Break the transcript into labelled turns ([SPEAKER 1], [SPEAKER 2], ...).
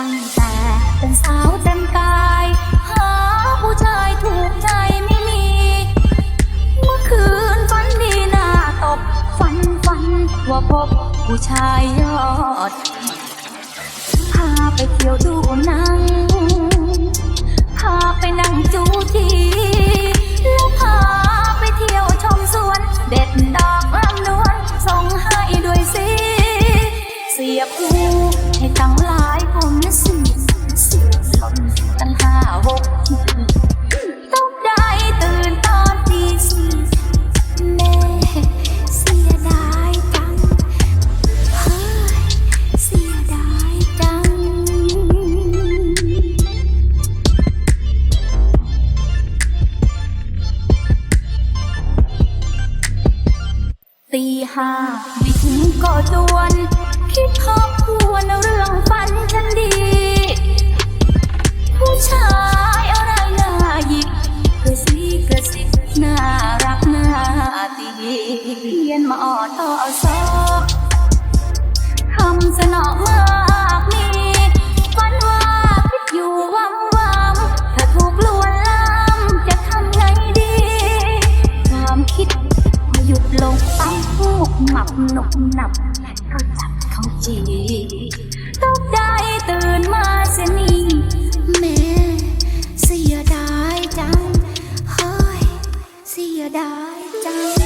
[SPEAKER 1] ตั้งแต่เป็นสาวเต็มกาย หาผู้ชายถูกใจไม่มี เมื่อคืนฝันดีหน้าตบฝันฝันว่าพบผู้ชายยอด พาไปเที่ยวดูหนัง พาไปนั่งจูทีแล้วพาไปเที่ยวชมสวน เด็ดดอกลำนวลส่งให้ด้วยสิ เสียผู้ให้ ตีห้าไม่ถึงก็จวน คิดทบทวนเรื่องฝันฉันดี ผู้ชายอะไรน่าหยิกกระซิกกระซิกน่ารักน่าตีเรียนมาออดต่อซอกคำสนอมา หมับหนุบหนับเขาจับเขาจีต้องได้ตื่นมาเสียนี่แม่เสียดายจังเฮ้ยเสียดายจัง